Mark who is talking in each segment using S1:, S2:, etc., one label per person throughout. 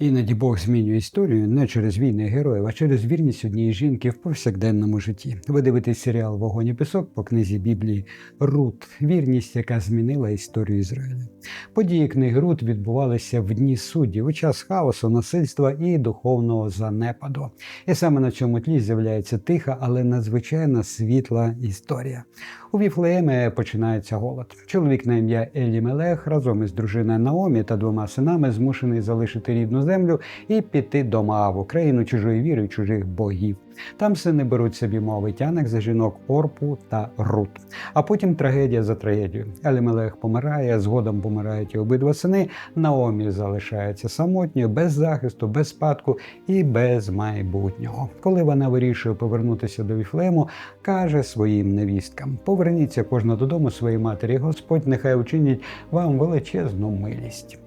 S1: Іноді Бог змінює історію не через війни героїв, а через вірність однієї жінки в повсякденному житті. Ви дивитесь серіал Вогонь і пісок по книзі Біблії Рут, вірність, яка змінила історію Ізраїля. Події книги Рут відбувалися в дні суддів у час хаосу, насильства і духовного занепаду. І саме на цьому тлі з'являється тиха, але надзвичайно світла історія. У Віфлеємі починається голод. Чоловік на ім'я Елімелех разом із дружиною Наомі та двома синами змушений залишити рідну землю і піти до Мааву, країну чужої віри чужих богів. Там сини беруть собі мовитяник за жінок Орпу та Рут. А потім трагедія за трагедією. Елімелех помирає, згодом помирають і обидва сини. Наомі залишається самотньою, без захисту, без спадку і без майбутнього. Коли вона вирішує повернутися до Віфлеєму, каже своїм невісткам: поверніться кожна додому своїй матері. Господь нехай учинить вам величезну милість.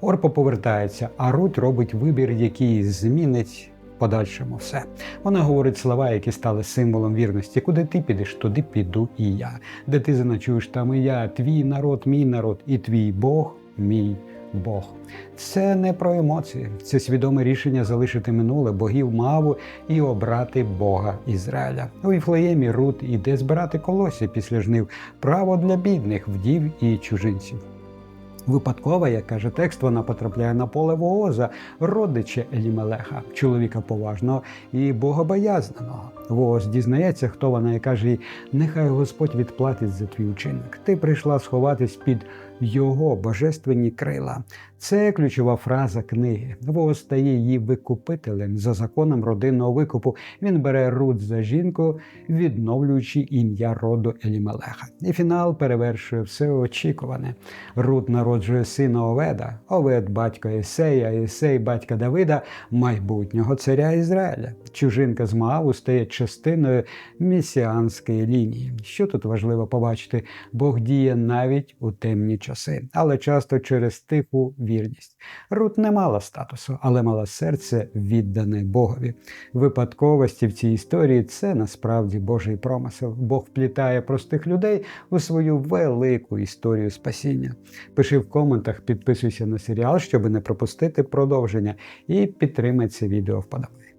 S1: Орпа повертається, а Рут робить вибір, який змінить подальшому все. Вона говорить слова, які стали символом вірності. Куди ти підеш, туди піду і я. Де ти заночуєш, там і я, твій народ, мій народ, і твій Бог, мій Бог. Це не про емоції, це свідоме рішення залишити минуле богів Маву і обрати Бога Ізраїля. У Іфлеємі Рут іде збирати колосся після жнив, право для бідних, вдів і чужинців. Випадково, як каже текст, вона потрапляє на поле Вооза, родича Елімелеха, чоловіка поважного і богобоязнаного. Вооз дізнається, хто вона, і каже їй: нехай Господь відплатить за твій учинок. Ти прийшла сховатись під його божественні крила. Це ключова фраза книги. Вооз стає її викупителем за законом родинного викупу. Він бере Рут за жінку, відновлюючи ім'я роду Елімелеха. І фінал перевершує все очікуване. Рут народжує сина Оведа, Овед батько Ісея, Ісей батька Давида, майбутнього царя Ізраїля. Чужинка з Мааву стає частиною месіанської лінії. Що тут важливо побачити? Бог діє навіть у темні часи, але часто через тиху вірність. Рут не мала статусу, але мала серце віддане Богові. Випадковості в цій історії це насправді Божий промисел. Бог вплітає простих людей у свою велику історію спасіння. Пиши в коментах, підписуйся на серіал, щоб не пропустити продовження, і підтримай це відео вподобайкою.